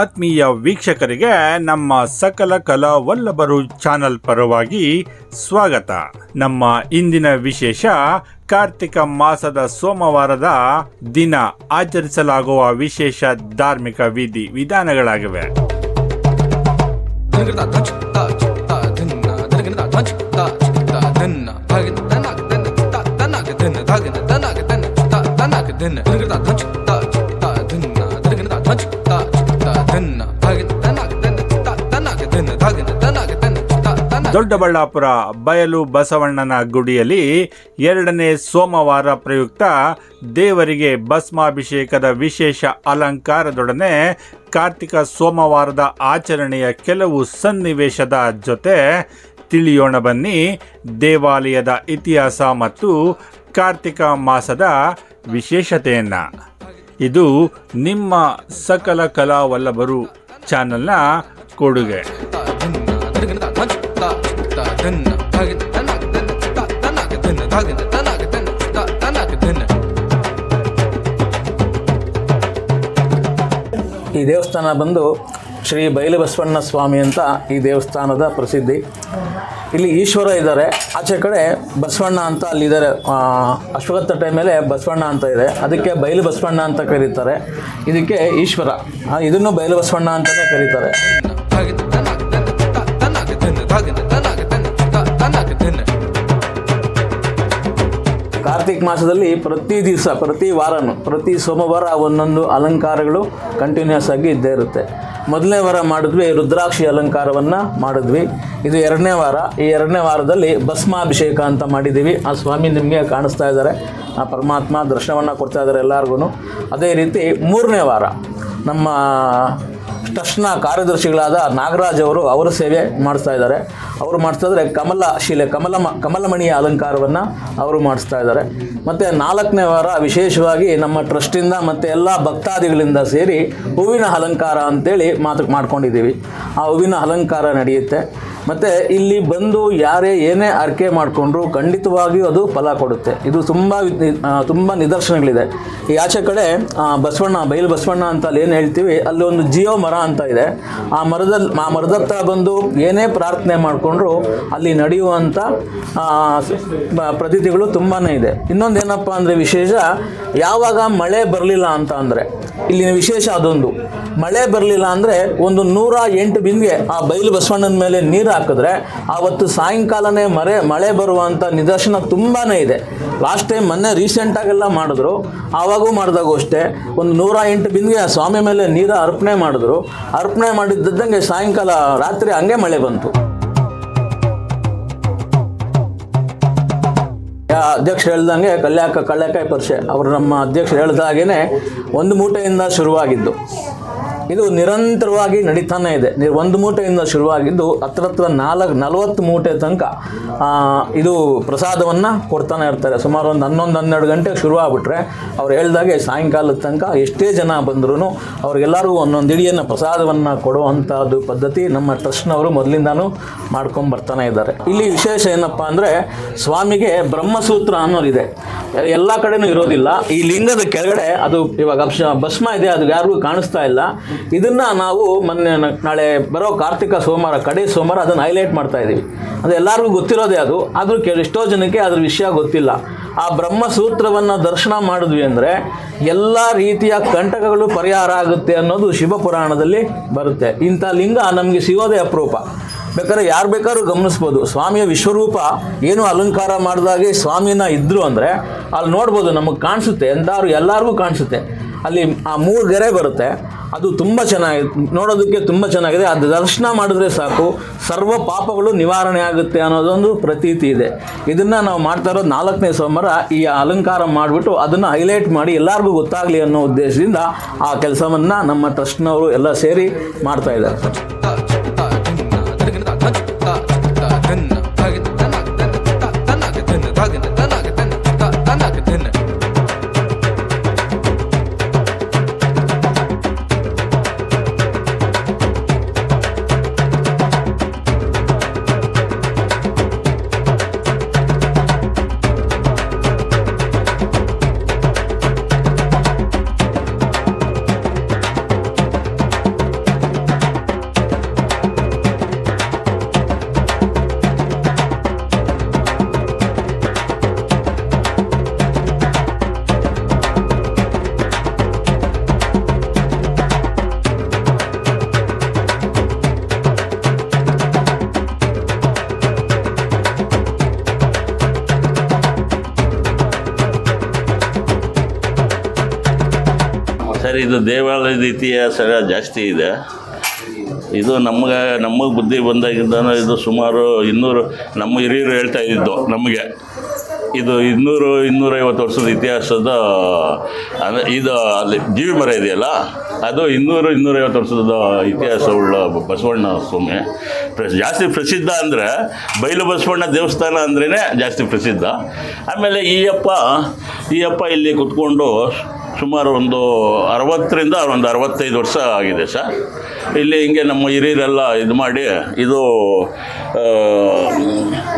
ಆತ್ಮೀಯ ವೀಕ್ಷಕರಿಗೆ ನಮ್ಮ ಸಕಲ ಕಲಾ ವಲ್ಲಭರು ಚಾನಲ್ ಪರವಾಗಿ ಸ್ವಾಗತ. ನಮ್ಮ ಇಂದಿನ ವಿಶೇಷ ಕಾರ್ತಿಕ ಮಾಸದ ಸೋಮವಾರದ ದಿನ ಆಚರಿಸಲಾಗುವ ವಿಶೇಷ ಧಾರ್ಮಿಕ ವಿಧಿ ವಿಧಾನಗಳಾಗಿವೆ. ದೊಡ್ಡಬಳ್ಳಾಪುರ ಬಯಲು ಬಸವಣ್ಣನ ಗುಡಿಯಲ್ಲಿ ಎರಡನೇ ಸೋಮವಾರ ಪ್ರಯುಕ್ತ ದೇವರಿಗೆ ಭಸ್ಮಾಭಿಷೇಕದ ವಿಶೇಷ ಅಲಂಕಾರದೊಡನೆ ಕಾರ್ತಿಕ ಸೋಮವಾರದ ಆಚರಣೆಯ ಕೆಲವು ಸನ್ನಿವೇಶದ ಜೊತೆ ತಿಳಿಯೋಣ ಬನ್ನಿ. ದೇವಾಲಯದ ಇತಿಹಾಸ ಮತ್ತು ಕಾರ್ತಿಕ ಮಾಸದ ವಿಶೇಷತೆಯನ್ನು. ಇದು ನಿಮ್ಮ ಸಕಲ ಕಲಾವಲ್ಲಭರು ಚಾನಲ್ನ ಕೊಡುಗೆ. ಈ ದೇವಸ್ಥಾನ ಬಂದು ಶ್ರೀ ಬಯಲು ಬಸವಣ್ಣ ಸ್ವಾಮಿ ಅಂತ ಈ ದೇವಸ್ಥಾನದ ಪ್ರಸಿದ್ಧಿ ಇಲ್ಲಿ ಈಶ್ವರ ಇದ್ದಾರೆ ಆಚೆ ಕಡೆ ಬಸವಣ್ಣ ಅಂತ ಅಲ್ಲಿದ್ದಾರೆ ಅಶ್ವಗತ್ತ ಟೈಮ್ ಮೇಲೆ ಬಸವಣ್ಣ ಅಂತ ಇದೆ ಅದಕ್ಕೆ ಬಯಲು ಬಸವಣ್ಣ ಅಂತ ಕರೀತಾರೆ ಇದಕ್ಕೆ ಈಶ್ವರ ಇದನ್ನು ಬಯಲು ಬಸವಣ್ಣ ಅಂತಲೇ ಕರೀತಾರೆ ಕಾರ್ತಿಕ್ ಮಾಸದಲ್ಲಿ ಪ್ರತಿ ದಿವಸ, ಪ್ರತಿ ವಾರನೂ, ಪ್ರತಿ ಸೋಮವಾರ ಒಂದೊಂದು ಅಲಂಕಾರಗಳು ಕಂಟಿನ್ಯೂಸ್ ಆಗಿ ಇದ್ದೇ ಇರುತ್ತೆ. ಮೊದಲನೇ ವಾರ ಮಾಡಿದ್ವಿ, ರುದ್ರಾಕ್ಷಿ ಅಲಂಕಾರವನ್ನು ಮಾಡಿದ್ವಿ. ಇದು ಎರಡನೇ ವಾರ. ಈ ಎರಡನೇ ವಾರದಲ್ಲಿ ಭಸ್ಮಾಭಿಷೇಕ ಅಂತ ಮಾಡಿದ್ದೀವಿ. ಆ ಸ್ವಾಮಿ ನಿಮಗೆ ಕಾಣಿಸ್ತಾ ಇದ್ದಾರೆ. ಆ ಪರಮಾತ್ಮ ದರ್ಶನವನ್ನು ಕೊಡ್ತಾ ಇದ್ದಾರೆ ಎಲ್ಲರಿಗೂ ಅದೇ ರೀತಿ ಮೂರನೇ ವಾರ. ನಮ್ಮ ಟ್ರಸ್ಟ್ನ ಕಾರ್ಯದರ್ಶಿಗಳಾದ ನಾಗರಾಜ್ ಅವರು ಅವರ ಸೇವೆ ಮಾಡಿಸ್ತಾ ಇದ್ದಾರೆ. ಅವರು ಮಾಡಿಸ್ತಾ ಇದ್ದಾರೆ ಕಮಲ ಶಿಲೆ, ಕಮಲ ಕಮಲಮಣಿಯ ಅಲಂಕಾರವನ್ನು ಅವರು ಮಾಡಿಸ್ತಾ ಇದ್ದಾರೆ. ಮತ್ತು ನಾಲ್ಕನೇ ವಾರ ವಿಶೇಷವಾಗಿ ನಮ್ಮ ಟ್ರಸ್ಟಿಂದ ಮತ್ತು ಎಲ್ಲ ಭಕ್ತಾದಿಗಳಿಂದ ಸೇರಿ ಹೂವಿನ ಅಲಂಕಾರ ಅಂತೇಳಿ ಮಾತು, ಮಾಡ್ಕೊಂಡಿದ್ದೀವಿ. ಆ ಹೂವಿನ ಅಲಂಕಾರ ನಡೆಯುತ್ತೆ. ಮತ್ತು ಇಲ್ಲಿ ಬಂದು ಯಾರೇ ಏನೇ ಆರ್ಕೆ ಮಾಡಿಕೊಂಡ್ರು ಖಂಡಿತವಾಗಿಯೂ ಅದು ಫಲ ಕೊಡುತ್ತೆ. ಇದು ತುಂಬ ತುಂಬ ನಿದರ್ಶನಗಳಿದೆ. ಈ ಆಚೆ ಕಡೆ ಬಸವಣ್ಣ ಬಯಲು ಬಸವಣ್ಣ ಅಂತ ಅಲ್ಲಿ ಏನು ಹೇಳ್ತೀವಿ, ಅಲ್ಲಿ ಒಂದು ಜಿಯೋ ಮರ ಅಂತ ಇದೆ. ಆ ಮರದಲ್ಲಿ ಆ ಮರದ ಹತ್ರ ಬಂದು ಏನೇ ಪ್ರಾರ್ಥನೆ ಮಾಡಿಕೊಂಡ್ರು ಅಲ್ಲಿ ನಡೆಯುವಂಥ ಪ್ರತೀತಿಗಳು ತುಂಬಾ ಇದೆ. ಇನ್ನೊಂದು ಏನಪ್ಪ ಅಂದರೆ ವಿಶೇಷ, ಯಾವಾಗ ಮಳೆ ಬರಲಿಲ್ಲ ಅಂತ ಅಂದರೆ, ಇಲ್ಲಿನ ವಿಶೇಷ ಅದೊಂದು. ಮಳೆ ಬರಲಿಲ್ಲ ಅಂದರೆ ಒಂದು ನೂರ ಎಂಟು ಬಿಂದಿಗೆ ಆ ಬಯಲು ಬಸವಣ್ಣನ ಮೇಲೆ ನೀರು ಹಾಕಿದ್ರೆ ಆವತ್ತು ಸಾಯಂಕಾಲನೇ ಮರೆ, ಮಳೆ ಬರುವಂಥ ನಿದರ್ಶನ ತುಂಬಾ ಇದೆ. ಲಾಸ್ಟ್ ಟೈಮ್ ಮೊನ್ನೆ ರೀಸೆಂಟಾಗೆಲ್ಲ ಮಾಡಿದ್ರು, ಆವಾಗೂ ಮಾಡಿದಾಗೂ ಅಷ್ಟೇ. ಒಂದು ನೂರ ಎಂಟು ಬಿಂದಿಗೆ ಆ ಸ್ವಾಮಿ ಮೇಲೆ ನೀರ ಅರ್ಪಣೆ ಮಾಡಿದ್ರು. ಅರ್ಪಣೆ ಮಾಡಿದ್ದಂಗೆ ಸಾಯಂಕಾಲ ರಾತ್ರಿ ಹಂಗೆ ಮಳೆ ಬಂತು. ಅಧ್ಯಕ್ಷರು ಹೇಳ್ದಂಗೆ ಕಲ್ಯಾಕ, ಕಳ್ಳೆಕಾಯಿ ಪರಿಷೆ ಅವರು ನಮ್ಮ ಅಧ್ಯಕ್ಷರು ಹೇಳ್ದಾಗೇನೆ ಒಂದು ಮೂಟೆಯಿಂದ ಶುರುವಾಗಿದ್ದು. ಇದು ನಿರಂತರವಾಗಿ ನಡೀತಾನೆ ಇದೆ. ಒಂದು ಮೂಟೆಯಿಂದ ಶುರುವಾಗಿದ್ದು ಹತ್ರ ಹತ್ರ ನಾಲ್ಕು, ನಲವತ್ತು ಮೂಟೆ ತನಕ ಇದು ಪ್ರಸಾದವನ್ನು ಕೊಡ್ತಾನೆ ಇರ್ತಾರೆ. ಸುಮಾರು ಒಂದು ಹನ್ನೊಂದು, ಹನ್ನೆರಡು ಗಂಟೆಗೆ ಶುರುವಾಗ್ಬಿಟ್ರೆ ಅವ್ರು ಹೇಳ್ದಾಗೆ ಸಾಯಂಕಾಲದ ತನಕ ಎಷ್ಟೇ ಜನ ಬಂದ್ರೂ ಅವ್ರಿಗೆಲ್ಲರಿಗೂ ಒಂದೊಂದು ಇಡಿಯನ್ನು ಪ್ರಸಾದವನ್ನು ಕೊಡುವಂಥದ್ದು ಪದ್ಧತಿ ನಮ್ಮ ಟ್ರಸ್ಟ್ನವರು ಮೊದಲಿಂದಾನು ಮಾಡ್ಕೊಂಡು ಬರ್ತಾನೆ ಇದ್ದಾರೆ. ಇಲ್ಲಿ ವಿಶೇಷ ಏನಪ್ಪ ಅಂದರೆ ಸ್ವಾಮಿಗೆ ಬ್ರಹ್ಮಸೂತ್ರ ಅನ್ನೋದಿದೆ. ಎಲ್ಲ ಕಡೆನೂ ಇರೋದಿಲ್ಲ. ಈ ಲಿಂಗದ ಕೆಳಗಡೆ ಅದು ಇವಾಗ ಭಸ್ಮ ಇದೆ, ಅದು ಯಾರಿಗೂ ಕಾಣಿಸ್ತಾ ಇಲ್ಲ. ಇದನ್ನ ನಾವು ಮೊನ್ನೆ ನಾಳೆ ಬರೋ ಕಾರ್ತಿಕ ಸೋಮವಾರ, ಕಡೆ ಸೋಮವಾರ ಅದನ್ನು ಹೈಲೈಟ್ ಮಾಡ್ತಾ ಇದ್ದೀವಿ ಅದು ಎಲ್ಲರಿಗೂ ಗೊತ್ತಿರೋದೇ ಅದು. ಆದರೂ ಕೆಲ ಎಷ್ಟೋ ಜನಕ್ಕೆ ಅದ್ರ ವಿಷಯ ಗೊತ್ತಿಲ್ಲ. ಆ ಬ್ರಹ್ಮಸೂತ್ರವನ್ನು ದರ್ಶನ ಮಾಡಿದ್ವಿ ಅಂದರೆ ಎಲ್ಲ ರೀತಿಯ ಕಂಟಕಗಳು ಪರಿಹಾರ ಆಗುತ್ತೆ ಅನ್ನೋದು ಶಿವಪುರಾಣದಲ್ಲಿ ಬರುತ್ತೆ. ಇಂಥ ಲಿಂಗ ನಮಗೆ ಸಿಗೋದೇ ಅಪರೂಪ. ಬೇಕಾದ್ರೆ ಯಾರು ಬೇಕಾದ್ರೂ ಗಮನಿಸ್ಬೋದು. ಸ್ವಾಮಿಯ ವಿಶ್ವರೂಪ ಏನು ಅಲಂಕಾರ ಮಾಡಿದಾಗೆ ಸ್ವಾಮಿನ ಇದ್ದರು ಅಂದರೆ ಅಲ್ಲಿ ನೋಡ್ಬೋದು ನಮಗೆ ಕಾಣಿಸುತ್ತೆ, ಎಂದಾರು ಎಲ್ಲರಿಗೂ ಕಾಣಿಸುತ್ತೆ. ಅಲ್ಲಿ ಆ ಮೂರು ಗೆರೆ ಬರುತ್ತೆ. ಅದು ತುಂಬ ಚೆನ್ನಾಗಿದೆ ನೋಡೋದಕ್ಕೆ ತುಂಬ ಚೆನ್ನಾಗಿದೆ. ಅದು ದರ್ಶನ ಮಾಡಿದ್ರೆ ಸಾಕು. ಸರ್ವ ಪಾಪಗಳು ನಿವಾರಣೆ ಆಗುತ್ತೆ ಅನ್ನೋದೊಂದು ಪ್ರತೀತಿ ಇದೆ. ಇದನ್ನು ನಾವು ಮಾಡ್ತಾ ಇರೋದು ನಾಲ್ಕನೇ ಸೋಮವಾರ. ಈ ಅಲಂಕಾರ ಮಾಡಿಬಿಟ್ಟು ಅದನ್ನು ಹೈಲೈಟ್ ಮಾಡಿ ಎಲ್ಲರಿಗೂ ಗೊತ್ತಾಗಲಿ ಅನ್ನೋ ಉದ್ದೇಶದಿಂದ ಆ ಕೆಲಸವನ್ನು ನಮ್ಮ ಟ್ರಸ್ಟ್ನವರು ಎಲ್ಲ ಸೇರಿ ಮಾಡ್ತಾ ಇದ್ದಾರೆ. ಸರ್, ಇದು ದೇವಾಲಯದ ಇತಿಹಾಸ ಜಾಸ್ತಿ ಇದೆ. ಇದು ನಮಗೆ ನಮಗೆ ಬುದ್ಧಿ ಬಂದಾಗಿದ್ದಾನೆ ಇದು ಸುಮಾರು ಇನ್ನೂರು, ನಮ್ಮ ಹಿರಿಯರು ಹೇಳ್ತಾ ಇದ್ದಿದ್ದು ನಮಗೆ. ಇದು ಇನ್ನೂರು, ಇನ್ನೂರೈವತ್ತು ವರ್ಷದ ಇತಿಹಾಸದ ಅಂದರೆ ಇದು ಅಲ್ಲಿ ಜೀವಿ ಮರ ಇದೆಯಲ್ಲ? ಅದು ಇನ್ನೂರು, ಇನ್ನೂರೈವತ್ತು ವರ್ಷದ ಇತಿಹಾಸವುಳ್ಳ ಬಸವಣ್ಣ ಸ್ವಾಮಿ. ಜಾಸ್ತಿ ಪ್ರಸಿದ್ಧ ಅಂದರೆ ಬೈಲು ಬಸವಣ್ಣ ದೇವಸ್ಥಾನ ಅಂದ್ರೇ ಜಾಸ್ತಿ ಪ್ರಸಿದ್ಧ. ಆಮೇಲೆ ಈ ಅಪ್ಪ ಈ ಅಪ್ಪ ಇಲ್ಲಿ ಕುತ್ಕೊಂಡು ಸುಮಾರು ಒಂದು ಅರವತ್ತರಿಂದ ಒಂದು ಅರವತ್ತೈದು ವರ್ಷ ಆಗಿದೆ ಸರ್. ಇಲ್ಲಿ ಹಿಂಗೆ ನಮ್ಮ ಹಿರಿಯರೆಲ್ಲ ಇದು ಮಾಡಿ, ಇದು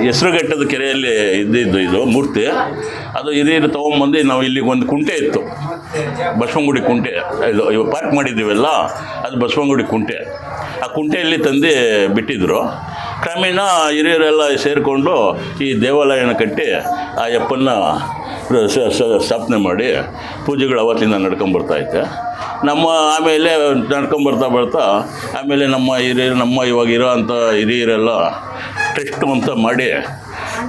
ಹೆಸರುಘಟ್ಟದ ಕೆರೆಯಲ್ಲಿ ಇದ್ದಿದ್ದು ಇದು ಮೂರ್ತಿ. ಅದು ಹಿರಿಯರು ತೊಗೊಂಬಂದು ನಾವು ಇಲ್ಲಿಗೆ ಒಂದು ಕುಂಟೆ ಇತ್ತು. ಬಸವಂಗುಡಿ ಕುಂಟೆ. ಇದು ಇವು ಪಾರ್ಕ್ ಮಾಡಿದ್ದೀವಲ್ಲ, ಅದು ಬಸವಂಗುಡಿ ಕುಂಟೆ. ಆ ಕುಂಟೆಯಲ್ಲಿ ತಂದು ಬಿಟ್ಟಿದ್ರು. ಕ್ರಮೇಣ ಹಿರಿಯರೆಲ್ಲ ಸೇರಿಕೊಂಡು ಈ ದೇವಾಲಯನ ಕಟ್ಟಿ ಆ ಸ- ಸ್ಥಾಪನೆ ಮಾಡಿ ಪೂಜೆಗಳು ಅವತ್ತಿಂದ ನಡ್ಕೊಂಬರ್ತಾ ಐತೆ. ನಮ್ಮ ಆಮೇಲೆ ನಡ್ಕೊಂಬರ್ತಾ ಬರ್ತಾ, ಆಮೇಲೆ ನಮ್ಮ ಹಿರಿಯರು, ನಮ್ಮ ಇವಾಗ ಇರೋ ಅಂಥ ಹಿರಿಯರೆಲ್ಲ ಟೆಸ್ಟ್ ಅಂತ ಮಾಡಿ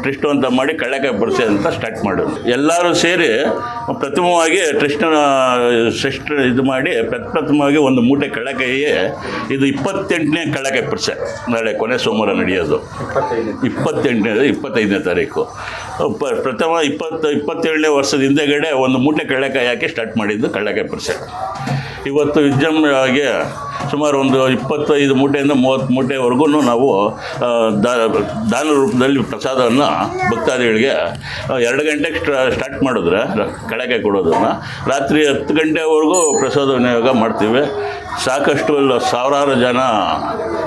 ಟ್ರಸ್ಟು ಅಂತ ಮಾಡಿ ಕಳ್ಳೆಕಾಯಿ ಬರ್ಸೆ ಅಂತ ಸ್ಟಾರ್ಟ್ ಮಾಡೋದು ಎಲ್ಲರೂ ಸೇರಿ ಪ್ರಥಮವಾಗಿ ಟ್ರಿಸ್ಟನ, ಶ್ರೇಷ್ಠ ಇದು ಮಾಡಿ ಪ್ರಪ್ರಥಮವಾಗಿ ಒಂದು ಮೂಟೆ ಕಳ್ಳೆಕಾಯಿ ಇದು ಇಪ್ಪತ್ತೆಂಟನೇ ಕಳ್ಳೆಕಾಯಿ ಪರಿಸೆ ನಾಳೆ ಕೊನೆ ಸೋಮವಾರ ನಡೆಯೋದು. ಇಪ್ಪತ್ತೆಂಟನೇ, ಇಪ್ಪತ್ತೈದನೇ ತಾರೀಕು. ಪ ಪ್ರಥಮ ಇಪ್ಪತ್ತು, ಇಪ್ಪತ್ತೇಳನೇ ವರ್ಷದ ಹಿಂದೆಗಡೆ ಒಂದು ಮೂಟೆ ಕಳ್ಳಕಾಯಿ ಹಾಕಿ ಸ್ಟಾರ್ಟ್ ಮಾಡಿದ್ದು ಕಳ್ಳೆಕಾಯಿ ಪರಿಸೆ ಇವತ್ತು ವಿಜೃಂಭಣೆಯಾಗಿ ಸುಮಾರು ಒಂದು ಇಪ್ಪತ್ತೈದು ಮೂಟೆಯಿಂದ ಮೂವತ್ತು ಮೂಟೆವರೆಗೂ ನಾವು ದಾನ ರೂಪದಲ್ಲಿ ಪ್ರಸಾದವನ್ನು ಭಕ್ತಾದಿಗಳಿಗೆ ಎರಡು ಗಂಟೆಗೆ ಸ್ಟ- ಸ್ಟಾರ್ಟ್ ಮಾಡಿದ್ರೆ, ಕಳೆಗೆ ಕೊಡೋದನ್ನು. ರಾತ್ರಿ ಹತ್ತು ಗಂಟೆವರೆಗೂ ಪ್ರಸಾದ ವಿನಿಯೋಗ ಮಾಡ್ತೀವಿ. ಸಾಕಷ್ಟು ಎಲ್ಲ ಸಾವಿರಾರು ಜನ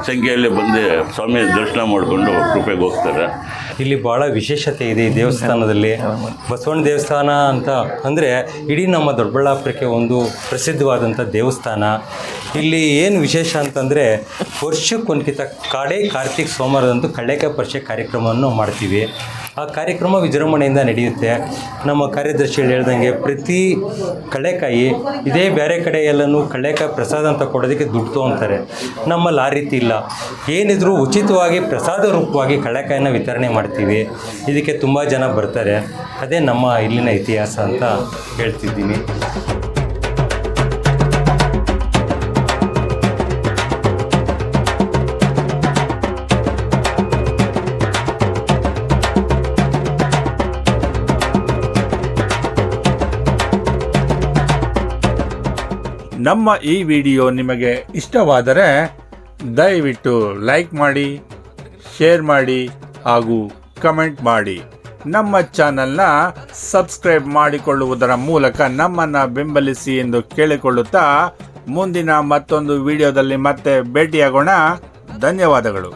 ಸಂಖ್ಯೆಯಲ್ಲಿ ಬಂದು ಸ್ವಾಮಿ ದರ್ಶನ ಮಾಡಿಕೊಂಡು ಕೃಪೆಗೆ ಹೋಗ್ತಾರೆ. ಇಲ್ಲಿ ಭಾಳ ವಿಶೇಷತೆ ಇದೆ ಈ ದೇವಸ್ಥಾನದಲ್ಲಿ. ಬಸವಣ್ಣ ದೇವಸ್ಥಾನ ಅಂತ ಅಂದರೆ ಇಡೀ ನಮ್ಮ ದೊಡ್ಡಬಳ್ಳಾಪುರಕ್ಕೆ ಒಂದು ಪ್ರಸಿದ್ಧವಾದಂಥ ದೇವಸ್ಥಾನ. ಇಲ್ಲಿ ಏನು ವಿಶೇಷ ಅಂತಂದರೆ ವರ್ಷಕ್ಕೊಂದ್ಕಿತ ಕಾಡೆ ಕಾರ್ತಿಕ್ ಸೋಮವಾರದಂದು ಕಳ್ಳೇಕಾಯಿ ಪರಿಷೆ ಕಾರ್ಯಕ್ರಮವನ್ನು ಮಾಡ್ತೀವಿ. ಆ ಕಾರ್ಯಕ್ರಮ ವಿಜೃಂಭಣೆಯಿಂದ ನಡೆಯುತ್ತೆ. ನಮ್ಮ ಕಾರ್ಯದರ್ಶಿಗಳು ಹೇಳ್ದಂಗೆ ಪ್ರತಿ ಕಳ್ಳೆಕಾಯಿ ಇದೇ ಬೇರೆ ಕಡೆ ಎಲ್ಲನೂ ಕಳ್ಳೆಕಾಯಿ ಪ್ರಸಾದ ಅಂತ ಕೊಡೋದಕ್ಕೆ ದುಡ್ಡು ತೊಗೊತಾರೆ. ನಮ್ಮಲ್ಲಿ ಆ ರೀತಿ ಇಲ್ಲ. ಏನಿದ್ರೂ ಉಚಿತವಾಗಿ ಪ್ರಸಾದ ರೂಪವಾಗಿ ಕಳ್ಳೆಕಾಯಿನ ವಿತರಣೆ ಮಾಡ್ತೀವಿ. ಇದಕ್ಕೆ ತುಂಬ ಜನ ಬರ್ತಾರೆ. ಅದೇ ನಮ್ಮ ಇಲ್ಲಿನ ಇತಿಹಾಸ ಅಂತ ಹೇಳ್ತಿದ್ದೀನಿ. ನಮ್ಮ ಈ ವಿಡಿಯೋ ನಿಮಗೆ ಇಷ್ಟವಾದರೆ ದಯವಿಟ್ಟು ಲೈಕ್ ಮಾಡಿ, ಶೇರ್ ಮಾಡಿ ಹಾಗೂ ಕಮೆಂಟ್ ಮಾಡಿ. ನಮ್ಮ ಚಾನಲ್ನ ಸಬ್ಸ್ಕ್ರೈಬ್ ಮಾಡಿಕೊಳ್ಳುವುದರ ಮೂಲಕ ನಮ್ಮನ್ನು ಬೆಂಬಲಿಸಿ ಎಂದು ಕೇಳಿಕೊಳ್ಳುತ್ತಾ ಮುಂದಿನ ಮತ್ತೊಂದು ವಿಡಿಯೋದಲ್ಲಿ ಮತ್ತೆ ಭೇಟಿಯಾಗೋಣ. ಧನ್ಯವಾದಗಳು.